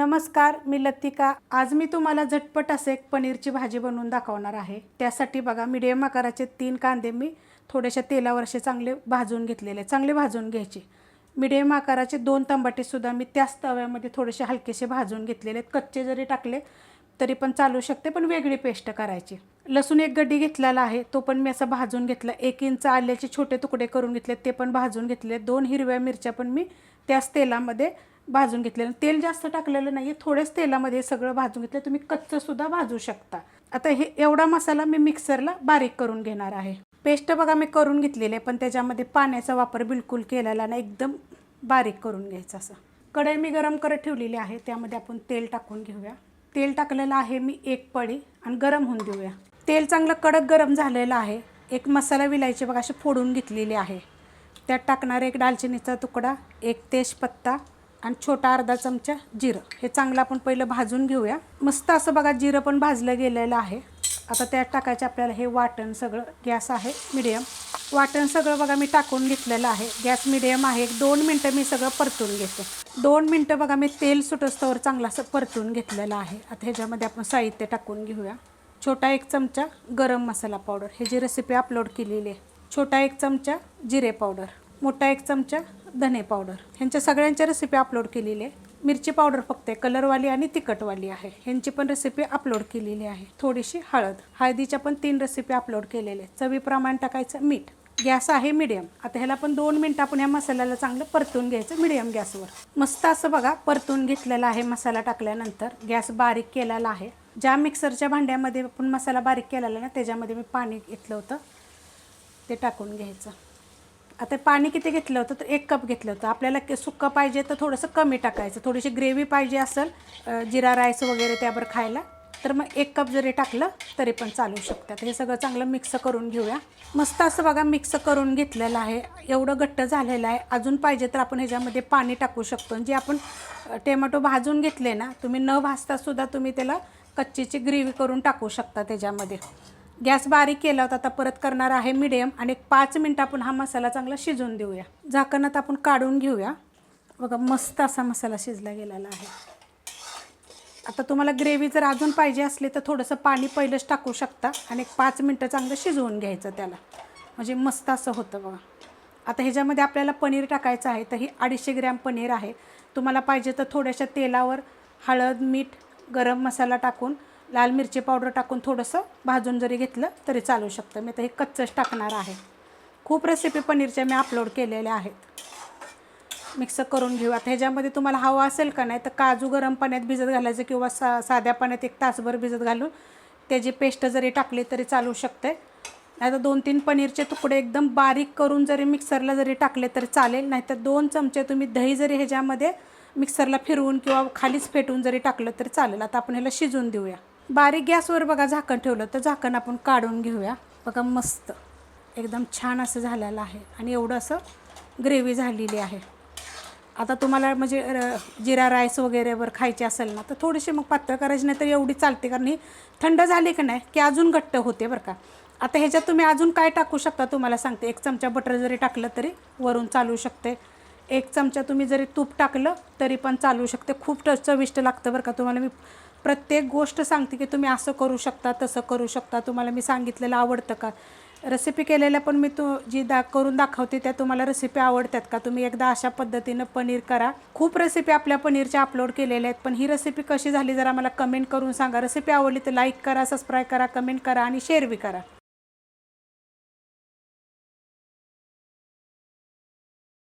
नमस्कार मी लतिका. आज मी तुम्हाला झटपट असे एक पनीरची भाजी बनवून दाखवणार आहे. त्यासाठी बघा मिडियम आकाराचे तीन कांदे मी थोड्याशा तेलावर असे चांगले भाजून घेतलेले चांगले भाजून घ्यायचे. मिडियम आकाराचे दोन तंबाटेसुद्धा मी त्याच तव्यामध्ये थोडेसे हलकेसे भाजून घेतलेले आहेत. कच्चे जरी टाकले तरी पण चालू शकते पण वेगळी पेस्ट करायची. लसूण एक गड्डी घेतलेला आहे तो पण मी असा भाजून घेतला. एक इंच आल्याचे छोटे तुकडे करून घेतले ते पण भाजून घेतले. दोन हिरव्या मिरच्या पण मी त्याच तेलामध्ये भाजून घेतलेलं तेल जास्त टाकलेलं नाही आहे थोडेच तेलामध्ये सगळं भाजून घेतलं तुम्ही कच्चंसुद्धा भाजू शकता. आता हे एवढा मसाला मी मिक्सरला बारीक करून घेणार आहे. पेस्ट बघा मी करून घेतलेली आहे पण त्याच्यामध्ये पाण्याचा वापर बिलकुल केलेला नाही एकदम बारीक करून घ्यायचा असं. कढई मी गरम करत ठेवलेली आहे त्यामध्ये आपण तेल टाकून घेऊया. तेल टाकलेलं आहे मी एक पडी आणि गरम होऊन देऊया. तेल चांगलं कडक गरम झालेलं आहे. एक मसाला विलायची बघा अशी फोडून घेतलेली आहे. त्यात टाकणार एक दालचिनीचा तुकडा एक तेजपत्ता आणि छोटा अर्धा चमचा जिरं. हे चांगलं आपण पहिलं भाजून घेऊया. मस्त असं बघा जिरं पण भाजलं गेलेलं आहे. आता त्यात टाकायचं आपल्याला हे वाटण सगळं. गॅस आहे मिडियम. वाटण सगळं बघा मी टाकून घेतलेलं आहे. गॅस मिडियम आहे. एक दोन मिनटं मी सगळं परतून घेते. दोन मिनटं बघा मी तेल सुटस्तवर चांगलं असं परतून घेतलेलं आहे. आता ह्याच्यामध्ये आपण साहित्य टाकून घेऊया. छोटा एक चमचा गरम मसाला पावडर. हे जी रेसिपी अपलोड केलेली आहे. छोटा एक चमचा जिरे पावडर. मोठा एक चमचा धने पावडर ह्यांच्या सगळ्यांच्या रेसिपी अपलोड केलेली आहे. मिरची पावडर फक्त कलरवाली आणि तिखटवाली आहे. ह्यांची पण रेसिपी अपलोड केलेली आहे. थोडीशी हळद. हळदीच्या पण तीन रेसिपी अपलोड केलेल्या आहेत. चवीप्रमाणे टाकायचं मीठ. गॅस आहे मिडियम आता ह्याला पण दोन मिनटं आपण ह्या मसाल्याला चांगलं परतून घ्यायचं मिडियम गॅसवर. मस्त असं बघा परतून घेतलेला आहे मसाला टाकल्यानंतर. गॅस बारीक केलेला आहे. ज्या मिक्सरच्या भांड्यामध्ये आपण मसाला बारीक केलेला ना त्याच्यामध्ये मी पाणी घेतलं होतं. ते टाकून घ्यायचं. आता पाणी किती घेतलं होतं तर एक कप घेतलं होतं. आपल्याला सुक्कं पाहिजे तर थोडंसं कमी टाकायचं. थोडीशी ग्रेव्ही पाहिजे असेल जिरा राईस वगैरे त्यावर खायला तर मग एक कप जरी टाकलं तरी पण चालू शकतात हे सगळं चांगलं मिक्स करून घेऊया. मस्त असं बघा मिक्स करून घेतलेलं आहे. एवढं घट्ट झालेलं आहे. अजून पाहिजे तर आपण ह्याच्यामध्ये पाणी टाकू शकतो. जे आपण टेमॅटो टोमॅटो भाजून घेतले ना तुम्ही न भाजतासुद्धा तुम्ही त्याला कच्चीची ग्रेव्ही करून टाकू शकता त्याच्यामध्ये. गॅस बारीक केला होता आता परत करणार आहे मिडियम आणि एक पाच मिनटं आपण हा मसाला चांगला शिजवून देऊया. झाकणात आपण काढून घेऊया. बघा मस्त असा मसाला शिजला गेलेला आहे. आता तुम्हाला ग्रेव्ही जर अजून पाहिजे असली तर थोडंसं पाणी पहिलंच टाकू शकता आणि एक पाच मिनटं चांगलं शिजवून घ्यायचं त्याला. म्हणजे मस्त असं होतं बघा. आता ह्याच्यामध्ये आपल्याला पनीर टाकायचं आहे तर ही अडीचशे ग्रॅम पनीर आहे. तुम्हाला पाहिजे तर थोड्याशा तेलावर हळद मीठ गरम मसाला टाकून लाल मिरची पावडर टाकून थोडंसं भाजून जरी घेतलं तरी चालू शकतं. मी तर हे कच्चंच टाकणार आहे. खूप रेसिपी पनीरच्या मी अपलोड केलेल्या आहेत. मिक्स करून घेऊ. आता ह्याच्यामध्ये तुम्हाला हवा असेल का नाही तर काजू गरम पाण्यात भिजत घालायचं किंवा सा साध्या पाण्यात एक तासभर भिजत घालून त्याची पेस्ट जरी टाकली तरी चालू शकते नाही दोन तीन पनीरचे तुकडे एकदम बारीक करून जरी मिक्सरला जरी टाकले तरी चालेल. नाहीतर दोन चमचे तुम्ही दही जरी ह्याच्यामध्ये मिक्सरला फिरवून किंवा खालीच फेटून जरी टाकलं तरी चालेल. आता आपण ह्याला शिजवून देऊया. बारीक गॅसवर बघा झाकण ठेवलं तर झाकण आपण काढून घेऊया. बघा मस्त एकदम छान असं झालेलं आहे आणि एवढं असं ग्रेव्ही झालेली आहे. आता तुम्हाला म्हणजे र- जिरा राईस वगैरेवर खायची असेल ना तर थोडीशी मग पातळ करायची नाही तर एवढी चालते कारण ही थंड झाली की नाही की अजून घट्ट होते बरं का. आता ह्याच्यात तुम्ही अजून काय टाकू शकता तुम्हाला सांगते. एक चमचा बटर जरी टाकलं तरी वरून चालू शकते. एक चमचा तुम्ही जरी तूप टाकलं तरी पण चालू शकते. खूप ट- चविष्ट लागतं बरं का. तुम्हाला मी प्रत्येक गोष्ट सांगते की तुम्ही असं करू शकता तसं करू शकता. तुम्हाला मी सांगितलेलं आवडतं का? रेसिपी केलेल्या पण मी तू जी दा करून दाखवते त्या तुम्हाला रेसिपी आवडतात का? तुम्ही एकदा अशा पद्धतीनं पनीर करा. खूप रेसिपी आपल्या पनीरच्या अपलोड केलेल्या आहेत पण ही रेसिपी कशी झाली जरा मला कमेंट करून सांगा. रेसिपी आवडली तर लाईक करा सबस्क्राईब करा कमेंट करा आणि शेअर बी करा.